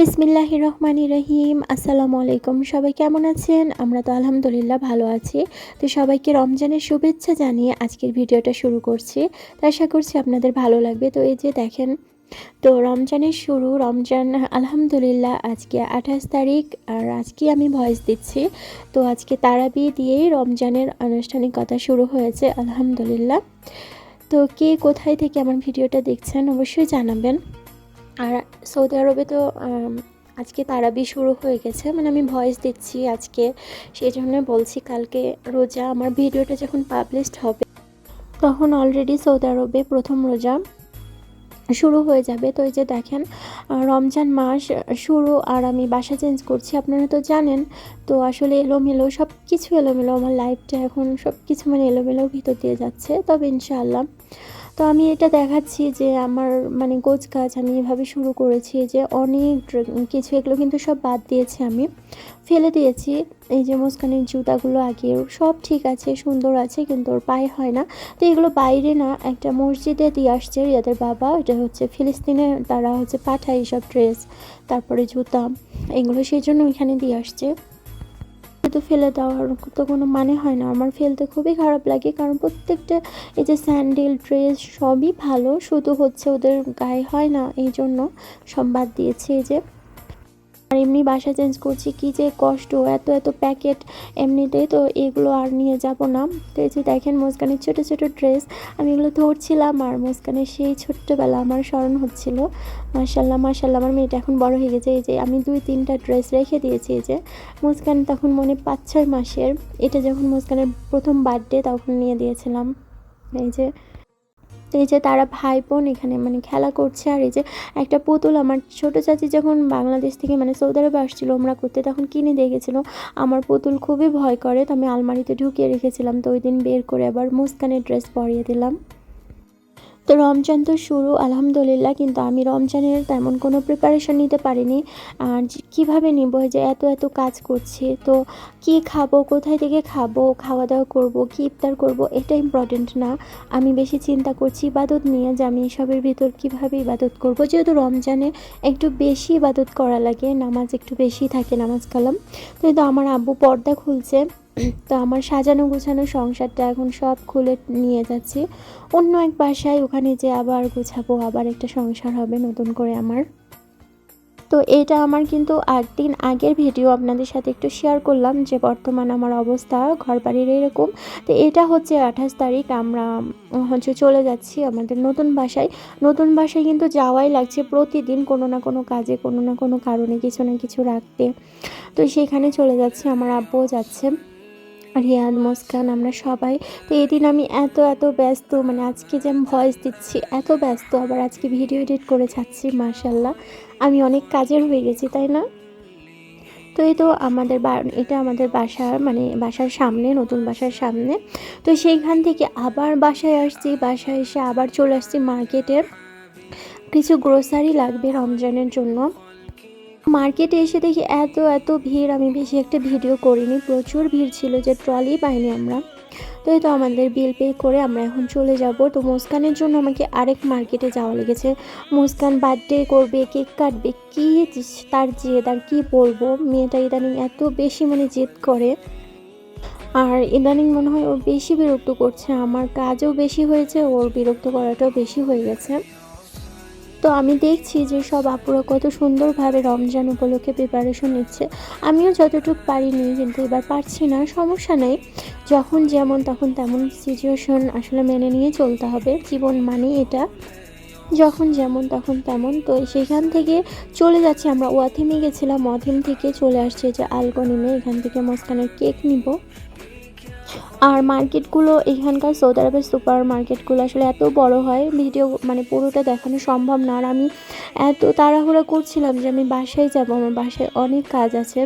বিসমিল্লাহ রহমানি রহিম আসসালামু আলাইকুম। সবাই কেমন আছেন? আমরা তো আলহামদুলিল্লাহ ভালো আছি। তো সবাইকে রমজানের শুভেচ্ছা জানিয়ে আজকের ভিডিওটা শুরু করছি। তো আশা করছি আপনাদের ভালো লাগবে। তো এই যে দেখেন, তো রমজানের শুরু, রমজান আলহামদুলিল্লাহ আজকে আঠাশ তারিখ আর আজকে আমি ভয়েস দিচ্ছি। তো আজকে তারাবি দিয়েই রমজানের আনুষ্ঠানিকতা শুরু হয়েছে, আলহামদুলিল্লাহ। তো কে কোথায় থেকে আমার ভিডিওটা দেখছেন অবশ্যই জানাবেন। আর সৌদি আরবে তো আজকে তারাবি শুরু হয়ে গেছে। মানে আমি ভয়েস দিচ্ছি আজকে। সেই জন্য বলছি কালকে রোজা, আমার ভিডিওটা যখন পাবলিশড হবে, তখন অলরেডি সৌদি আরবে প্রথম রোজা শুরু হয়ে যাবে। তো এই যে দেখেন রমজান মাস শুরু আর আমি বাসা চেঞ্জ করছি। আপনারা তো জানেন, তো আসলে এলোমেলো সব কিছু এলোমেলো। আমার লাইফটা এখন সব কিছু মানে এলোমেলোর ভিতর দিয়ে যাচ্ছে। তবে ইনশাআল্লাহ তো আমি এটা দেখাচ্ছি যে আমার মানে গোছ কাজ আমি এভাবে শুরু করেছি যে অনেক কিছু এগুলো কিন্তু সব বাদ দিয়েছি আমি। ফেলে দিয়েছি, এই যে মুস্কানের জুতাগুলো আগে সব ঠিক আছে, সুন্দর আছে কিন্তু ওর পায়ে হয় না। তো এগুলো বাইরে না একটা মসজিদে দিয়ে আসছে রিয়াদের বাবা, এটা হচ্ছে ফিলিস্তিনে তারা হচ্ছে পাঠায় এইসব ড্রেস, তারপরে জুতা, এগুলো সেই জন্য ওইখানে দিয়ে আসছে। তো ফেলে দেওয়ার তো কোনো মানে হয় না। আমার ফেলতে খুবই খারাপ লাগে কারণ প্রত্যেকটা এই যে স্যান্ডেল, ড্রেস সবই ভালো। শুধু হচ্ছে ওদের গায়ে হয় না এই জন্য সব দিয়েছি এই যে আর এমনি বাসা চেঞ্জ করছি, কি যে কষ্ট, এত এত প্যাকেট এমনিতেই তো এগুলো আর নিয়ে যাব না। তো এই যে দেখেন মুস্কানের ছোটো ছোটো ড্রেস আমি এগুলো ধরছিলাম আর মুস্কানের সেই ছোট্টবেলা আমার স্মরণ হচ্ছিল। মার্শাল্লাহ মার্শাল্লাহ আমার মেয়েটা এখন বড় হয়ে গেছে। এই যে আমি দুই, তিনটা ড্রেস রেখে দিয়েছি এই যে। মুস্কান তখন মনে পাঁচ, ছয় মাসের। এটা যখন মুস্কানের প্রথম বার্থডে তখন নিয়ে দিয়েছিলাম। এই যে এই যে তারা ভাই বোন এখানে মানে খেলা করছে আর এই যে একটা পুতুল, আমার ছোট চাচি যখন বাংলাদেশ থেকে মানে সৌদি আরবে আসছিল আমরা করতে তখন কিনে দেখেছিল। আমার পুতুল খুবই ভয় করে, তো আমি আলমারিতে ঢুকিয়ে রেখেছিলাম, তো ওই দিন বের করে আবার মুস্কানের ড্রেস পরিয়ে দিলাম। তো রমজান তো শুরু, আলহামদুলিল্লাহ, কিন্তু আমি রমজানের তেমন কোনো প্রিপারেশন নিতে পারিনি। আর কীভাবে নিব যে এত এত কাজ করছি, তো কি খাব, কোথায় থেকে খাব খাওয়া দাওয়া করব, কি ইফতার করব, এটা ইম্পর্টেন্ট না। আমি বেশি চিন্তা করছি ইবাদত নিয়ে যে আমি এসবের ভিতর কীভাবে ইবাদত করব, যেহেতু রমজানে একটু বেশি ইবাদত করা লাগে, নামাজ একটু বেশি থাকে, নামাজ কালাম। তো আমার আব্বু পর্দা খুলছে। তো আমার সাজানো গোছানো সংসারটা এখন সব খুলে নিয়ে যাচ্ছি। অন্য এক বাসায় ওখানে যে আবার গোছাবো, আবার একটা সংসার হবে নতুন করে আমার। তো এটা আমার কিন্তু আট দিন আগের ভিডিও আপনাদের সাথে একটু শেয়ার করলাম যে বর্তমান আমার অবস্থা ঘর বাড়ির এরকম। তো এটা হচ্ছে আঠাশ তারিখ, আমরা হচ্ছে চলে যাচ্ছি আমাদের নতুন বাসায়। নতুন বাসায় কিন্তু যাওয়াই লাগছে প্রতিদিন কোনো না কোনো কাজে, কোনো না কোনো কারণে কিছু না কিছু রাখতে। তো সেখানে চলে যাচ্ছি, আমার আব্বুও যাচ্ছে। রিয়াদ, মুস্কান, আমরা সবাই। তো এদিন আমি এত এত ব্যস্ত মানে আজকে যে আমি ভয়েস দিচ্ছি, এত ব্যস্ত, আবার আজকে ভিডিও এডিট করে ছাড়ছি মার্শাল্লাহ আমি অনেক কাজের হয়ে গেছি, তাই না? তো এই তো আমাদের বা- এটা আমাদের বাসার মানে বাসার সামনে, নতুন বাসার সামনে। তো সেইখান থেকে আবার বাসায় আসছি, বাসায় এসে আবার চলে আসছি মার্কেটে কিছু গ্রোসারি লাগবে রমজানের জন্য। মার্কেটে এসে দেখি এত এত ভিড়। আমি বেশি একটা ভিডিও করিনি। প্রচুর ভিড় ছিল যে ট্রলি পাইনি আমরা। তো এই তো আমাদের বিল পে করে আমরা এখন চলে যাব। তো মুস্কানের জন্য আমাকে আরেক মার্কেটে যাওয়া লেগেছে। মুস্কান বার্থডে করবে, কেক কাটবে, কী তার জেদ আর কী বলব? মেয়েটা ইদানিং এত বেশি মানে জেদ করে। আর ইদানিং মনে হয় ও বেশি বিরক্ত করছে। আমার কাজও বেশি হয়েছে, ওর বিরক্ত করাটাও বেশি হয়ে গেছে। তো আমি দেখছি যে সব আপুরা কত সুন্দরভাবে রমজান উপলক্ষে প্রিপারেশন নিচ্ছে। আমিও যতটুকু পারিনি, কিন্তু এবার পারছি না, সমস্যা নেই। যখন যেমন তখন তেমন সিচুয়েশন আসলে মেনে নিয়ে চলতে হবে, জীবন মানে এটা। যখন যেমন তখন তেমন, তো সেখান থেকে চলে যাচ্ছি আমরা। ওয়াথিমে গেছিলাম, ওয়াথিম থেকে চলে আসছে যে আলকনিমে এখান থেকে মস্কানের কেক নিব। আর মার্কেটগুলো এখানকার সৌদি আরবের সুপার মার্কেটগুলো আসলে এত বড় হয় ভিডিও মানে পুরোটা দেখানো সম্ভব না। আর আমি এত তাড়াহুড়া করছিলাম যে আমি বাসায় যাব, আমার বাসায় অনেক কাজ আছে।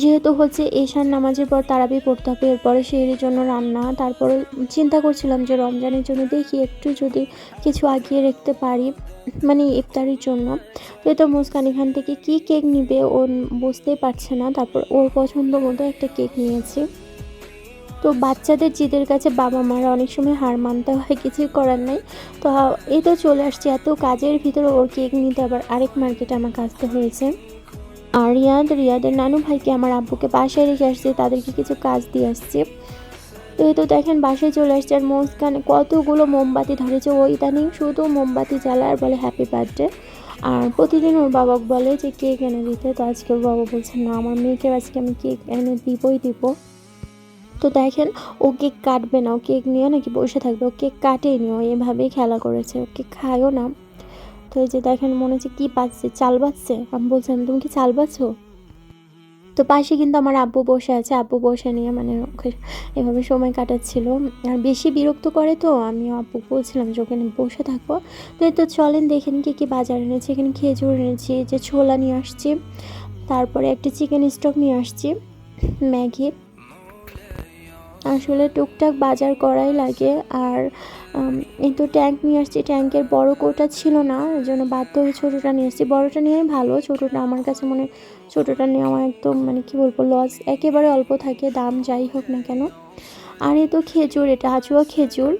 যেহেতু হচ্ছে এশার নামাজের পর তারাবি পড়তে হবে, এরপরে সেহেরির জন্য রান্না। তারপরে চিন্তা করছিলাম যে রমজানের জন্য দেখি একটু যদি কিছু আগিয়ে রাখতে পারি মানে ইফতারির জন্য। তো মুস্কান এখান থেকে কী কেক নিবে ও বুঝতেই পারছে না। তারপর ওর পছন্দ মতো একটা কেক নিয়েছি। তো বাচ্চাদের জিদের কাছে বাবা মারা অনেক সময় হার মানতে হয়, কিছুই করার নাই। তো এই তো চলে আসছে, এত কাজের ভিতরে ওর কেক নিতে আবার আরেক মার্কেটে আমাকে আসতে হয়েছে। আর রিয়াদ, রিয়াদের নানু ভাইকে আমার আব্বুকে বাসায় রেখে আসছে, তাদেরকে কিছু কাজ দিয়ে আসছে। তো এই তো দেখেন বাসায় চলে আসছে আর মুস্কানে কতগুলো মোমবাতি ধরেছে ও ইদানিং শুধু মোমবাতি জ্বালায় আর বলে হ্যাপি বার্থডে আর প্রতিদিন ওর বাবা বলে যে, কেক এনে দিতে। তো আজকে ওর বাবা বলছে, না, আমার মেয়েকে আজকে আমি কেক এনে দিবই, দিব। তো দেখেন, ও কেক কাটবে না, ও কেক নিয়ে নাকি বসে থাকবে, ও কেক কাটেই নিও এভাবেই খেলা করেছে, ও কেক খায়ও না। তো এই যে দেখেন, মনে হচ্ছে কী পাচ্ছে চাল বাচ্ছে আমি বলছিলাম, তুমি কি চাল বাচ্ছ তো পাশে কিন্তু আমার আব্বু বসে আছে, আব্বু বসে নিয়ে মানে ওকে এভাবে সময় কাটাচ্ছিল। আর বেশি বিরক্ত করে তো, আমি আব্বু বলছিলাম যে ওখানে বসে থাকব। তো এই তো চলেন দেখেন কি কি বাজার এনেছি। এখানে খেজুর এনেছি যে ছোলা নিয়ে আসছি, তারপরে একটা চিকেন স্টক নিয়ে আসছি, ম্যাগি। আসলে টুকটাক বাজার করাই লাগে আর এই তো ট্যাঙ্ক নিয়ে আসছি। ট্যাঙ্কের বড় কোটা ছিল না ওই জন্য বাধ্য হয়ে ছোটোটা নিয়ে আসছি। বড়োটা নিয়েই ভালো, ছোটোটা আমার কাছে মনে, ছোটোটা নেওয়া একদম মানে কী বলব লস একেবারে অল্প থাকে, দাম যাই হোক না কেন। আর এ তো খেজুর, এটা আচুয়া খেজুর।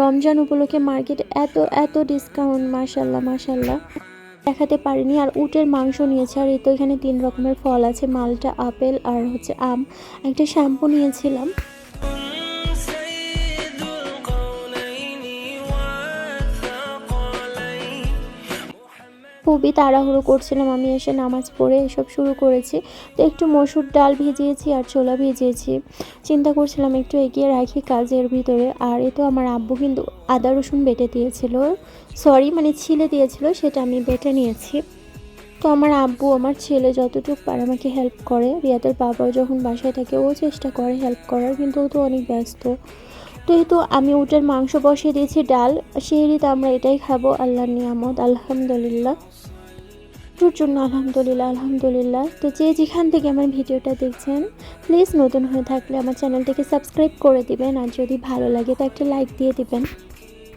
রমজান উপলক্ষে মার্কেটে এত এত ডিসকাউন্ট মাশাল্লাহ মাশাল্লাহ দেখাতে পারিনি, আর উটের মাংস নিয়েছে, আর এই তো এখানে তিন রকমের ফল আছে, মালটা আপেল আর হচ্ছে আম। একটা শ্যাম্পু নিয়েছিলাম। খুবই তাড়াহুড়ো করছিলাম, আমি এসে নামাজ পড়ে এসব শুরু করেছি। তো একটু মসুর ডাল ভিজিয়েছি আর ছোলা ভিজিয়েছি। চিন্তা করছিলাম একটু এগিয়ে রাখি কাজের ভিতরে। আর এ তো আমার আব্বু কিন্তু আদা রসুন বেটে দিয়েছিল। সরি মানে ছিলে দিয়েছিল, সেটা আমি বেটে নিয়েছি। তো আমার আব্বু, আমার ছেলে যতটুকু পারে আমাকে হেল্প করে। রিয়াদের বাবাও যখন বাসায় থাকে, ও চেষ্টা করে হেল্প করার, কিন্তু ও তো অনেক ব্যস্ত। তো আমি উটের মাংস বসিয়ে দিয়েছি, ডাল সেই সেহেরিতে আমরা এটাই খাব, আল্লাহর নিয়ামত, আলহামদুলিল্লাহ। তোর জন্য আলহামদুলিল্লাহ আলহামদুলিল্লাহ। তো যে যেখান থেকে আমার ভিডিওটা দেখছেন প্লিজ নতুন হয়ে থাকলে আমার চ্যানেলটিকে সাবস্ক্রাইব করে দিবেন আর যদি ভালো লাগে তো একটা লাইক দিয়ে দিবেন।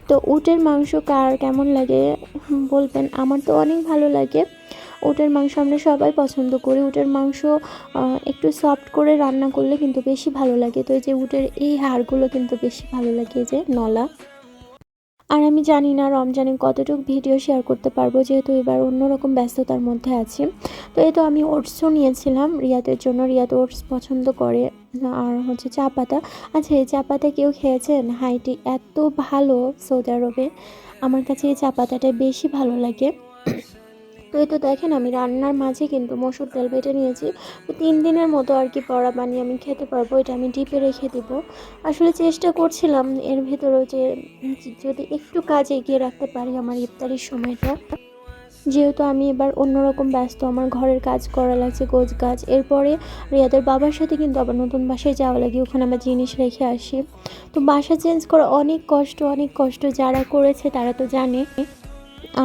তো উটের মাংস কার কেমন লাগে বলবেন। আমার তো অনেক ভালো লাগে। উটের মাংস আমরা সবাই পছন্দ করি। উটের মাংস একটু সফট করে রান্না করলে কিন্তু বেশি ভালো লাগে। তো এই যে উটের এই হাড়গুলো কিন্তু বেশি ভালো লাগে যে নলা। আর আমি জানি না রমজানে কতটুকু ভিডিও শেয়ার করতে পারব, যেহেতু এবার অন্যরকম ব্যস্ততার মধ্যে আছি। তো এই তো আমি ওটসও নিয়েছিলাম রিয়াদের জন্য। রিয়াত ওটস পছন্দ করে আর হচ্ছে চা পাতা। আচ্ছা এই চা পাতা কেউ খেয়েছেন? হাইটি এত ভালো সৌদি আরবে। আমার কাছে এই চা পাতাটা বেশি ভালো লাগে। তো এই তো দেখেন আমি রান্নার মাঝে কিন্তু মসুর ডাল বেটে নিয়েছি। তো তিন দিনের মতো আর কি পড়া বানিয়ে আমি খেতে পারব, এটা আমি ডিপে রেখে দিব। আসলে চেষ্টা করছিলাম এর ভেতরেও যে যদি একটু কাজ এগিয়ে রাখতে পারি আমার ইফতারির সময়টা। যেহেতু আমি এবার অন্যরকম ব্যস্ত, আমার ঘরের কাজ করা লাগছে, গোছ গাছ। এরপরে রিয়াদের বাবার সাথে কিন্তু আবার নতুন বাসায় যাওয়া লাগে, ওখানে আবার জিনিস রেখে আসি। তো বাসা চেঞ্জ করা অনেক কষ্ট অনেক কষ্ট যারা করেছে তারা তো জানে।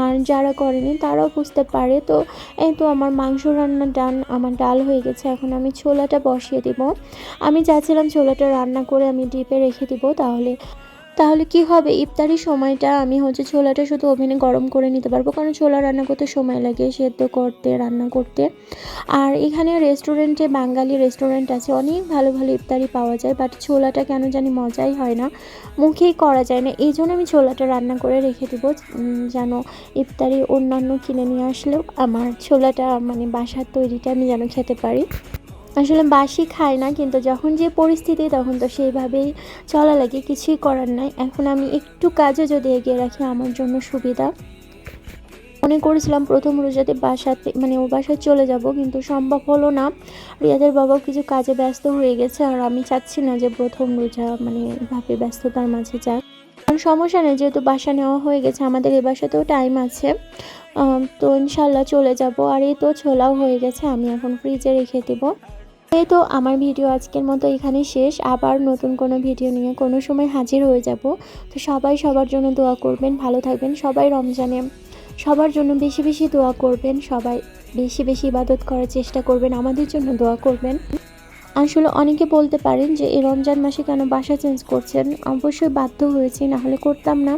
আর যারা করেনি তারাও বুঝতে পারে। তো এই তো আমার মাংস রান্না ডান, আমার ডাল হয়ে গেছে। এখন আমি ছোলাটা বসিয়ে দিব। আমি চাচ্ছিলাম ছোলাটা রান্না করে আমি ডিপে রেখে দিব, তাহলে তাহলে কি হবে? ইফতারির সময়টা আমি হচ্ছে ছোলাটা শুধু ওভেনে গরম করে নিতে পারব, কারণ ছোলা রান্না করতে সময় লাগে, সেদ্ধ করতে, রান্না করতে। আর এখানে রেস্টুরেন্টে বাঙালি রেস্টুরেন্ট আছে, অনেক ভালো ভালো ইফতারি পাওয়া যায় বাট ছোলাটা কেন জানি মজাই হয় না, মুখেই করা যায় না। এই জন্য আমি ছোলাটা রান্না করে রেখে দেবো যেন ইফতারি অন্যান্য কিনে নিয়ে আসলেও আমার ছোলাটা মানে বাসার তৈরিটা আমি যেন খেতে পারি। আসলে বাসি খাই না, কিন্তু যখন যে পরিস্থিতি, তখন তো সেইভাবেই চলা লাগে, কিছুই করার নাই। এখন আমি একটু কাজে যদি এগিয়ে রাখি, আমার জন্য সুবিধা। মনে করেছিলাম প্রথম রোজাতে বাসাতে মানে ও বাসায় চলে যাব, কিন্তু সম্ভব হলো না। রিয়াদের বাবাও কিছু কাজে ব্যস্ত হয়ে গেছে, আর আমি চাচ্ছি না যে প্রথম রোজা মানে এভাবে ব্যস্ততার মাঝে যাক। কারণ সমস্যা নেই, যেহেতু বাসা নেওয়া হয়ে গেছে, আমাদের এ বাসাতেও টাইম আছে। তো ইনশাল্লাহ চলে যাব, আর এই তো ছোলাও হয়ে গেছে, আমি এখন ফ্রিজে রেখে দেবো। এই তো আমার ভিডিও আজকের মতো এখানে শেষ। আবার নতুন কোনো ভিডিও নিয়ে কোনো সময় হাজির হয়ে যাব। তো সবাই সবার জন্য দোয়া করবেন, ভালো থাকবেন। সবাই রমজানে সবার জন্য বেশি বেশি দোয়া করবেন। সবাই বেশি বেশি ইবাদত করার চেষ্টা করবেন। আমাদের জন্য দোয়া করবেন। আসলে অনেকে বলতে পারেন যে এই রমজান মাসে কেন বাসা চেঞ্জ করছেন? অবশ্যই বাধ্য হয়েছি, না হলে করতাম না।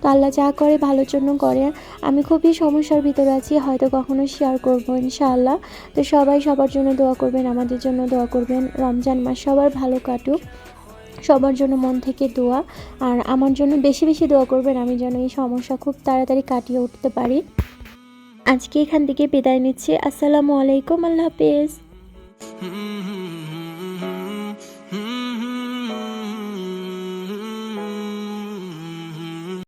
তো আল্লাহ যা করে, ভালোর জন্য করে। আমি খুবই সমস্যার ভিতরে আছি, হয়তো কখনো শেয়ার করব ইনশাআল্লাহ। তো সবাই সবার জন্য দোয়া করবেন, আমাদের জন্য দোয়া করবেন। রমজান মাস সবার ভালো কাটুক। সবার জন্য মন থেকে দোয়া। আর আমার জন্য বেশি বেশি দোয়া করবেন, আমি যেন এই সমস্যা খুব তাড়াতাড়ি কাটিয়ে উঠতে পারি। আজকে এখান থেকে বিদায় নিচ্ছি। আসসালামু আলাইকুম, আল্লাহ হাফেজ.